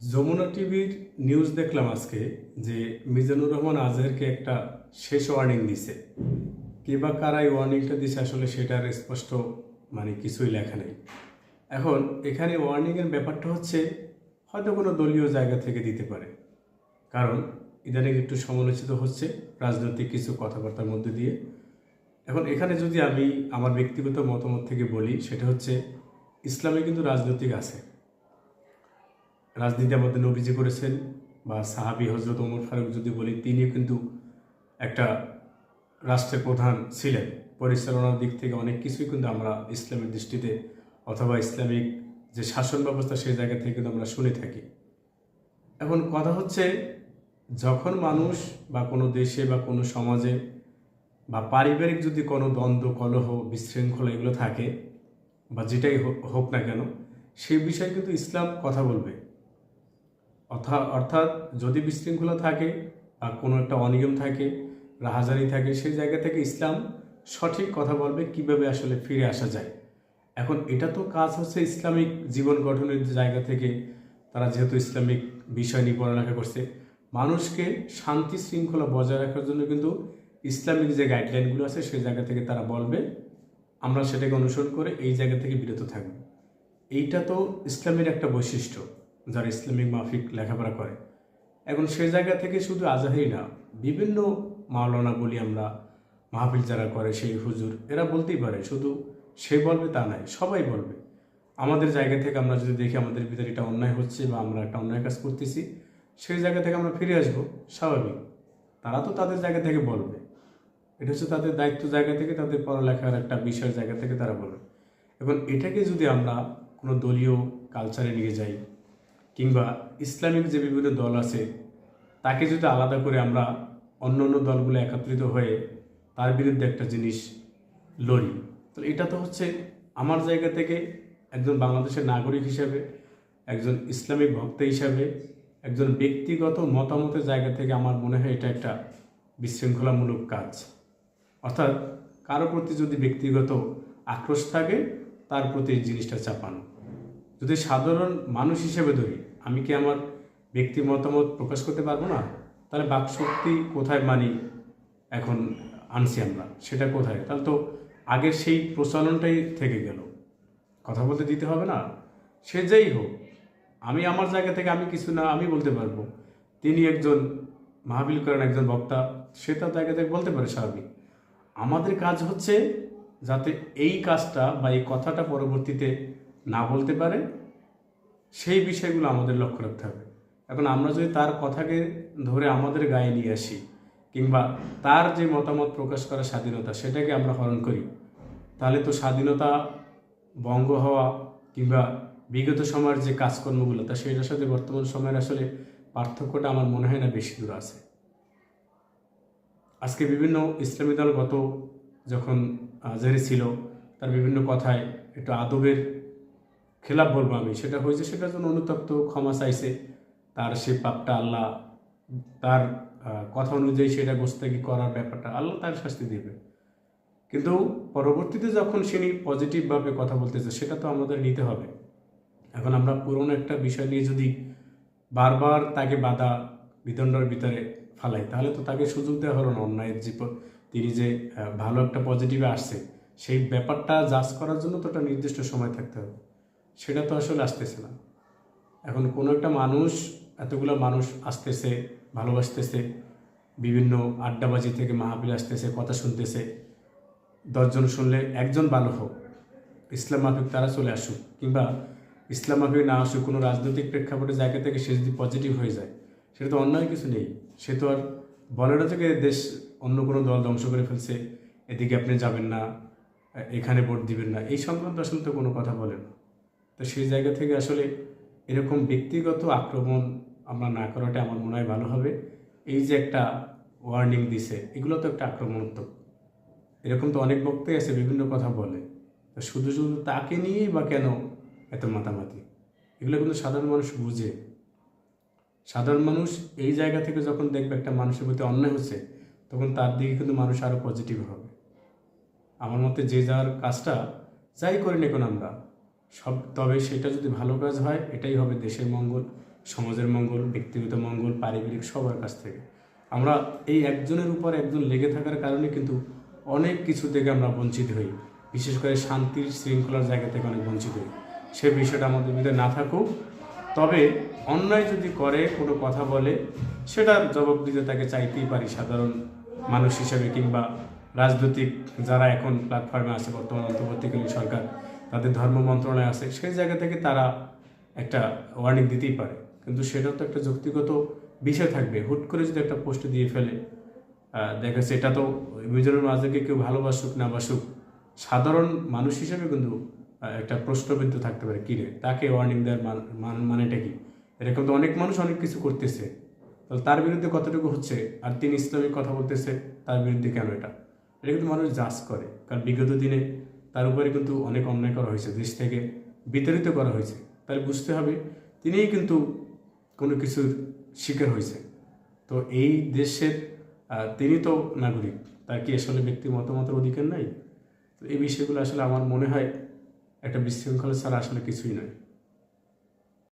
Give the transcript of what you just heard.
যমুনা টিভির নিউজ দেখলাম আজকে যে মিজানুর রহমান আজহারকে একটা শেষ ওয়ার্নিং দিছে। কে বা কারা এই ওয়ার্নিংটা দিছে আসলে সেটার স্পষ্ট মানে কিছুই লেখা নেই। এখন এখানে ওয়ার্নিংয়ের ব্যাপারটা হচ্ছে, হয়তো কোনো দলীয় জায়গা থেকে দিতে পারে। কারণ ইদানিং একটু সমালোচিত হচ্ছে রাজনৈতিক কিছু কথাবার্তার মধ্যে দিয়ে। এখন এখানে যদি আমি আমার ব্যক্তিগত মতামত থেকে বলি, সেটা হচ্ছে ইসলামে কিন্তু রাজনৈতিক আছে। রাজনীতি আমাদের নবীজি করেছেন বা সাহাবি হজরত ওমর ফারুক যদি বলি তিনিও কিন্তু একটা রাষ্ট্রের প্রধান ছিলেন। পরিচালনার দিক থেকে অনেক কিছুই কিন্তু আমরা ইসলামের দৃষ্টিতে অথবা ইসলামিক যে শাসন ব্যবস্থা সেই জায়গা থেকে কিন্তু আমরা শুনে থাকি। এখন কথা হচ্ছে, যখন মানুষ বা কোনো দেশে বা কোনো সমাজে বা পারিবারিক যদি কোনো দ্বন্দ্ব, কলহ, বিশৃঙ্খলা এগুলো থাকে বা যেটাই হোক না কেন, সেই বিষয়ে কিন্তু ইসলাম কথা বলবে। অর্থাৎ অর্থাৎ যদি বিশৃঙ্খলা থাকে বা কোনো একটা অনিয়ম থাকে, রাহাজানি থাকে, সেই জায়গা থেকে ইসলাম সঠিক কথা বলবে, কীভাবে আসলে ফিরে আসা যায়? এখন এটা তো কাজ হচ্ছে ইসলামিক জীবন গঠনের জায়গা থেকে। তারা যেহেতু ইসলামিক বিষয় নিয়ে পড়ালেখা করছে, মানুষকে শান্তি শৃঙ্খলা বজায় রাখার জন্য কিন্তু ইসলামিক যে গাইডলাইনগুলো আছে, সেই জায়গা থেকে তারা বলবে, আমরা সেটাকে অনুসরণ করে এই জায়গা থেকে বিরত থাকব। এইটা তো ইসলামের একটা বৈশিষ্ট্য। যারা ইসলামিক মাফিক লেখাপড়া করে। এখন সেই জায়গা থেকে শুধু আজাহারি না, বিভিন্ন মাওলানা বলি আমরা মাহফিল যারা করে, সেই হুজুর, এরা বলতেই পারে, শুধু সে বলবে তা নয়, সবাই বলবে। আমাদের জায়গা থেকে আমরা যদি দেখি, আমাদের ভিতরে এটা অন্যায় হচ্ছে বা আমরা একটা অন্যায় কাজ করতেছি, সেই জায়গা থেকে আমরা ফিরে আসব, স্বাভাবিক। তারা তো তাদের জায়গা থেকে বলবে। এটা হচ্ছে তাদের দায়িত্ব জায়গা থেকে, তাদের পড়ালেখার একটা বিষয়ের জায়গা থেকে তারা বলবে। এখন এটাকে যদি আমরা কোনো দলীয় কালচারে নিয়ে যাই কিংবা ইসলামিক যে বিভিন্ন দল আছে, তাকে যদি আলাদা করে আমরা অন্য অন্য দলগুলো একত্রিত হয়ে তার বিরুদ্ধে একটা জিনিস লড়ি তো এটা তো হচ্ছে আমার জায়গা থেকে একজন বাংলাদেশের নাগরিক হিসাবে, একজন ইসলামিক ভক্ত হিসাবে, একজন ব্যক্তিগত মতামতের জায়গা থেকে আমার মনে হয় এটা একটা বিশৃঙ্খলামূলক কাজ। অর্থাৎ কারও প্রতি যদি ব্যক্তিগত আক্রোশ থাকে, তার প্রতি এই জিনিসটা চাপানো। যদি সাধারণ মানুষ হিসেবে ধরি আমি কি আমার ব্যক্তি মতামত প্রকাশ করতে পারব না? তাহলে বাকশক্তি কোথায় মানি এখন আনছি আমরা? সেটা কোথায়? তাহলে তো আগের সেই প্রচলনটাই থেকে গেল। কথা বলতে দিতে হবে না। সে যেই হোক, আমি আমার জায়গা থেকে আমি কিছু না, আমি বলতে পারব। তিনি একজন মাহবিল করেন একজন বক্তা, সে তার জায়গা থেকে বলতে পারে স্বাভাবিক। আমাদের কাজ হচ্ছে যাতে এই কাজটা বা এই কথাটা পরবর্তীতে না বলতে পারে সেই বিষয়গুলো আমাদের লক্ষ্য রাখতে হবে। এখন আমরা যদি তার কথাকে ধরে আমাদের গায়ে নিয়ে আসি, কিংবা তার যে মতামত প্রকাশ করার স্বাধীনতা সেটাকে আমরা হরণ করি, তাহলে তো স্বাধীনতা ভঙ্গ হওয়া কিংবা বিগত সময়ের যে কাজকর্মগুলো, তা সেটার সাথে বর্তমান সময়ের আসলে পার্থক্যটা আমার মনে হয় না বেশি দূর আছে। আজকে বিভিন্ন ইসলামী দল গত যখন আজহারি ছিল, তার বিভিন্ন কথায় একটু আদবের খেলাপ বলব আমি। সেটা হয়েছে, সেটার জন্য অনুতপ্ত, ক্ষমা চাইছে। তার সে পাপটা আল্লাহ, তার কথা অনুযায়ী সেটা গোস্তাকি করার ব্যাপারটা আল্লাহ তার শাস্তি দেবে। কিন্তু পরবর্তীতে যখন সে পজিটিভভাবে কথা বলতেছে, সেটা তো আমাদের নিতে হবে। এখন আমরা পুরনো একটা বিষয় নিয়ে যদি বারবার তাকে বাধা বিদণ্ডার ভিতরে ফালাই, তাহলে তো তাকে সুযোগ দেওয়া হলো না। অন্যায়ের যে তিনি যে ভালো একটা পজিটিভে আসছে, সেই ব্যাপারটা জাজ করার জন্য তো একটা নির্দিষ্ট সময় থাকতে হবে। সেটা তো আসলে আসতেছে না। এখন কোনো একটা মানুষ, এতগুলো মানুষ আসতেছে, ভালোবাসতেছে, বিভিন্ন আড্ডাবাজি থেকে মাহফিল আসতেছে, কথা শুনতেছে। দশজন শুনলে একজন ভালো হোক, ইসলাম মাফিক তারা চলে আসুক, কিংবা ইসলাম মাফিক না আসুক, কোনো রাজনৈতিক প্রেক্ষাপটের জায়গা থেকে সে যদি পজিটিভ হয়ে যায়, সেটা তো অন্যায় কিছু নেই। সে তো আর বলে থেকে দেশ অন্য কোনো দল ধ্বংস করে ফেলছে, এদিকে আপনি যাবেন না, এখানে ভোট দিবেন না, এই সংক্রান্ত আসলে তো কোনো কথা বলে না। তো সেই জায়গা থেকে আসলে এরকম ব্যক্তিগত আক্রমণ আমরা না করাটা আমার মনে হয় ভালো হবে। এই যে একটা ওয়ার্নিং দিছে, এগুলো তো একটা আক্রমণাত্মক। এরকম তো অনেক বক্তাই আছে, বিভিন্ন কথা বলে। তো শুধু শুধু তাকে নিয়েই বা কেন এত মাতামাতি? এগুলো কিন্তু সাধারণ মানুষ বুঝে। সাধারণ মানুষ এই জায়গা থেকে যখন দেখবে একটা মানুষের প্রতি অন্যায় হচ্ছে, তখন তার দিকে কিন্তু মানুষ আরও পজিটিভ হবে। আমার মতে যে যার কাজটা যাই করি না এখন আমরা সব, তবে সেটা যদি ভালো কাজ হয়, এটাই হবে দেশের মঙ্গল, সমাজের মঙ্গল, ব্যক্তিগত মঙ্গল, পারিবারিক সবার কাছ থেকে। আমরা এই একজনের উপর একজন লেগে থাকার কারণে কিন্তু অনেক কিছু থেকে আমরা বঞ্চিত হই। বিশেষ করে শান্তির শৃঙ্খলার জায়গা থেকে অনেক বঞ্চিত হই। সে বিষয়টা আমাদের ভিতরে না থাকুক। তবে অন্যায় যদি করে, কোনো কথা বলে, সেটার জবাব দিতে তাকে চাইতেই পারি সাধারণ মানুষ হিসেবে কিংবা রাজনৈতিক যারা এখন প্ল্যাটফর্মে আছে, বর্তমান অন্তর্বর্তীকালীন সরকার। তাদের ধর্ম মন্ত্রণালয় আছে, সেই জায়গা থেকে তারা একটা ওয়ার্নিং দিতেই পারে। কিন্তু সেটাও তো একটা যুক্তিগত বিষয় থাকবে। হুট করে যদি একটা পোস্ট দিয়ে ফেলে দেখা যাচ্ছে এটা তো মিজোরাম রাজাকে কেউ ভালোবাসুক, না বাসুক, সাধারণ মানুষ হিসেবে কিন্তু একটা প্রশ্নবিদ্ধ থাকতে পারে, কিরে, তাকে ওয়ার্নিং দেওয়ার মান- মান- মানেটা কি? এরকম তো অনেক মানুষ অনেক কিছু করতেছে। তাহলে তার বিরুদ্ধে কতটুকু হচ্ছে? আর তিনি ইসলামিক কথা বলতেছে, তার বিরুদ্ধে কেন এটা? এটা কিন্তু মানুষ জাজ করে। কারণ বিগত দিনে তার উপরে কিন্তু অনেক অন্যায় করা হয়েছে, দেশ থেকে বিতাড়িত করা হয়েছে। তাহলে বুঝতে হবে, তিনিই কিন্তু কোনো কিছুর শিকার হয়েছে। তো এই দেশের তিনি তো নাগরিক, তার কি আসলে ব্যক্তি মতামতের অধিকার নাই? তো এই বিষয়গুলো আসলে আমার মনে হয় একটা বিশৃঙ্খলা ছাড়া আসলে কিছুই নয়।